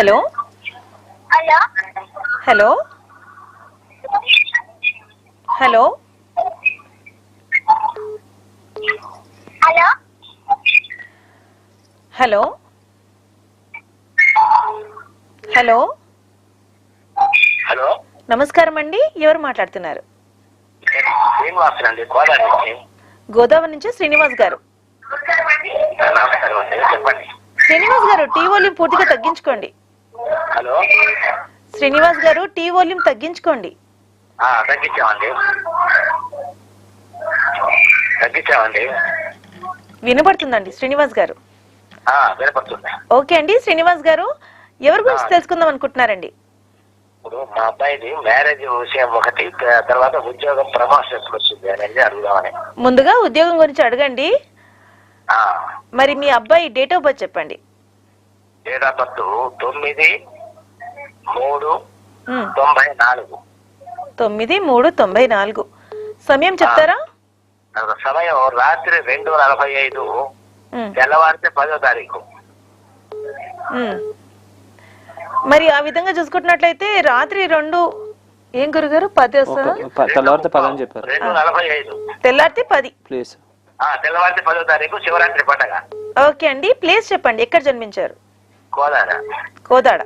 Hello? Hello? Hello? Hello? Hello? Hello? నమస్కారం అండి. ఎవరు మాట్లాడుతున్నారు? గోదావరి నుంచి. శ్రీనివాస్ గారు. శ్రీనివాస్ గారు టీవోని పూర్తిగా తగ్గించుకోండి. హలో. శ్రీనివాస్ గారు టీ వాల్యూమ్ తగ్గించుకోండి. తగ్గించామండి. తగ్గించామండి. వినపడుతుందండి శ్రీనివాస్ గారు? వినపడుతుంది. ఓకే అండి శ్రీనివాస్ గారు ఎవరి గురించి తెలుసుకుందాం అనుకుంటున్నారండి? ఇప్పుడు మా అబ్బాయిది మ్యారేజ్ విషయం ఒకటి తర్వాత ఉద్యోగం ప్రమోషన్ ఎప్పుడు అనేది అడుగుదామని. ముందుగా ఉద్యోగం గురించి అడగండి. మరి మీ అబ్బాయి డేట్ ఆఫ్ బర్త్ చెప్పండి. డేట్ ఆఫ్ బర్త్ తొమ్మిది మూడు తొంభై నాలుగు. తొమ్మిది మూడు తొంభై నాలుగు. సమయం చెప్తారా? సమయం. రాత్రి రెండు నలభై ఐదు. తెల్లవారితే పదో తారీఖు. మరి ఆ విధంగా చూసుకుంటున్నట్లయితే రాత్రి రెండు ఏం గురుగారు? పది వస్తుందా? ప- తెల్లవారితే పదని చెప్పారు. రెండు నలభై ఐదు. తెల్లారితే పది. ప్లీజ్. ఆ, తెల్లవారితే పదో తారీఖు శివరాత్రి పండగ. ఓకే అండి. ప్లేస్ చెప్పండి. ఎక్కడ జన్మించారు? కోదాడ.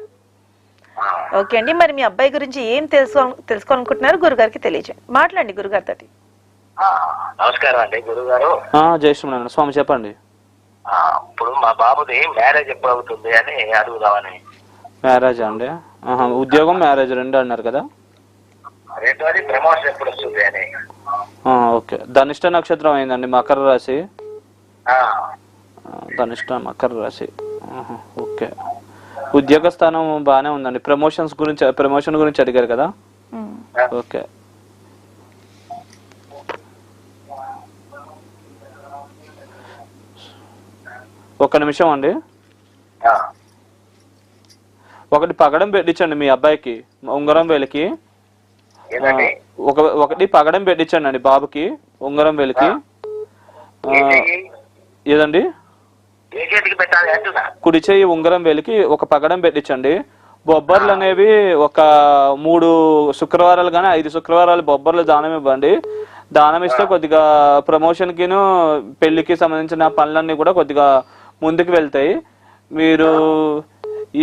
ఓకే అండి మరి మీ అబ్బాయి గురించి ఏం తెలుసు తెలుసుకోవాలనుకుంటున్నారు? గురుగారికి తెలియజేయండి మాట్లాడండి గురుగారి తోటి నమస్కారం అండి గురువు గారు ఆ, జై శ్రీమన్నారాయణ. స్వామి చెప్పండి. ఇప్పుడు మా బాబుది మ్యారేజ్ ఎప్పుడు అవుతుంది అని అడుగుదామని. మ్యారేజ్ అండి? ఉద్యోగం మ్యారేజ్ రెండు అన్నారు కదా? రెండోది ప్రమోషన్ ఎప్పుడు వస్తుంది అని. ఆ, ఓకే. ధనిష్ట నక్షత్రం అయిందండి మకర రాశి? ధనిష్ట మకర రాశి. ఓకే. ఉద్యోగ స్థానం బాగానే ఉందండి. ప్రమోషన్స్ గురించి ప్రమోషన్ గురించి అడిగారు కదా? ఉమ్. ఓకే. ఒక నిమిషం అండి. ఒకటి పగడం పెట్టించండి మీ అబ్బాయికి ఉంగరం వేలికి. ఒక ఒకటి పగడం పెట్టించండి అండి బాబుకి ఉంగరం వేలికి? ఏదండి? కుడి చేయి ఉంగరం వేలికి ఒక పగడం పెట్టించండి. బొబ్బర్లు అనేవి ఒక మూడు శుక్రవారాలు కానీ ఐదు శుక్రవారాలు బొబ్బర్లు దానం ఇవ్వండి. దానం ఇస్తే కొద్దిగా ప్రమోషన్ కిను పెళ్ళికి సంబంధించిన పనులన్నీ కూడా కొద్దిగా ముందుకు వెళ్తాయి. మీరు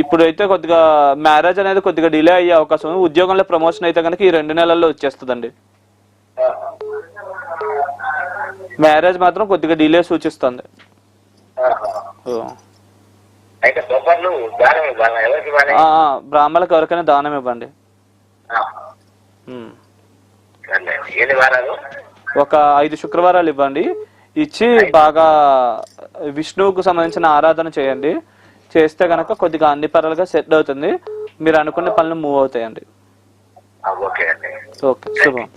ఇప్పుడైతే కొద్దిగా మ్యారేజ్ అనేది కొద్దిగా డిలే అయ్యే అవకాశం. ఉంది ఉద్యోగంలో ప్రమోషన్ అయితే కనుక ఈ రెండు నెలల్లో వచ్చేస్తుందండి. మ్యారేజ్ మాత్రం కొద్దిగా డిలే సూచిస్తుంది. అయితే బొబ్బర్లు దానం ఇవ్వాలి? ఎవరికి ఇవ్వాలి? ఆ, ఆ, బ్రాహ్మణులకు ఎవరికైనా దానం ఇవ్వండి. ఎన్ని వారాలు? ఒక ఐదు శుక్రవారాలు ఇవ్వండి. ఇచ్చి బాగా విష్ణువుకు సంబంధించిన ఆరాధన చేయండి. చేస్తే కనుక కొద్దిగా అన్ని పరాలుగా సెట్ అవుతుంది. మీరు అనుకున్న పనులు మూవ్ అవుతాయండి. ఓకే శుభం.